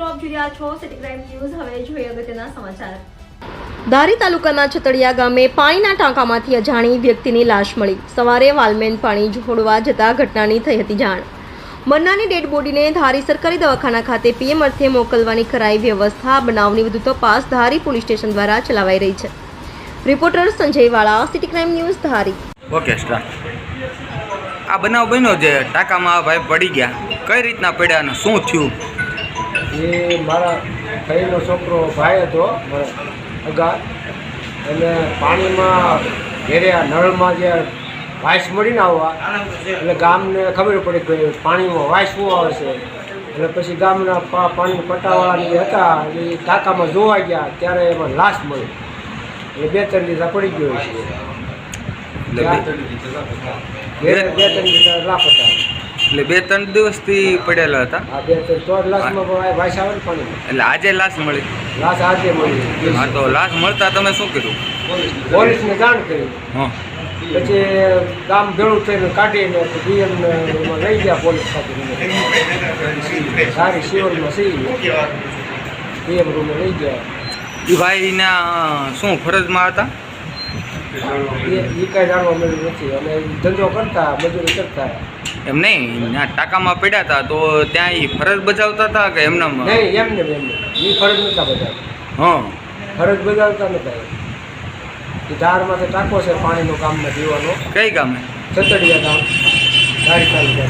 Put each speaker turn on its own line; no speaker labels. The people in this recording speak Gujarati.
મિત્રો આપ જોઈ રહ્યા છો સિટી ક્રાઇમ ન્યૂઝ હવે જોઈએ અગત્યના સમાચાર.
ધારી તાલુકાના છતડિયા ગામે પાણીના ટાંકામાંથી અજાણી વ્યક્તિની લાશ મળી. સવારે વાલમેન પાણી જોડવા જતા ઘટનાની થઈ હતી જાણ. મન્નાની ડેડ બોડીને ધારી સરકારી દવાખાના ખાતે પીએમ અર્થે મોકલવાની કરાઈ વ્યવસ્થા બનાવની વધુ તપાસ ધારી પોલીસ સ્ટેશન દ્વારા ચલાવાઈ રહી છે. Reporter Sanjay Vala city crime news Dhari.
Okay આ બનાવ બન્યો છે ટાંકામાં ભાઈ પડી ગયા. કઈ રીતના પડ્યા અને શું થયું?
એ મારા ભાઈનો છોકરો ભાઈ હતો અગા અને પાણીમાં ઘેરે આ નળમાં જે વાઇસ મળીને આવવા. એટલે ગામને ખબર પડી કે પાણીમાં વાઇસ શું આવે છે. એટલે પછી ગામના પાણી પટાવાળા જે હતા એ કાકામાં જોવા ગયા ત્યારે એમાં લાશ મળી. એટલે બે ત્રણ દિવસ પડી ગયો છે.
બે-
ત્રણ દિવસ લાપતા
એટલે બે ત્રણ દિવસથી પડેલા હતા. એટલે આજે લાશ મળી.
લાશ આજે મળી.
હા તો લાશ મળતા તમે શું કર્યું
પોલીસને જાણ કરી.
હા.
પછી ગામ ભેળું થઈને કાઢીને ડીએમ લઈ ગયા પોલીસ સાથે સારી શિવરમાં સી. ડીએમ રૂમે લઈ ગયા.
એ ભાઈના શું ફરજમાં હતા?
એ કાંઈ જાણવા મળ્યું નથી. અને ધંધો કરતા મજૂરી કરતા.
એમ નહીં? ત્યાં ટાંકામાં પડ્યા હતા તો ત્યાં એ ફરજ બજાવતા હતા કે એમના
નહીં એમને એમને એ ફરજ નહોતા બજાવતા.
હા.
ફરજ બજાવતા નહોતા એ. ધારમાં તો ટાંકો છે પાણીનો કામમાં જીવાનો
કઈ ગામે?
છતડિયા ગામ ધારી તાલુકા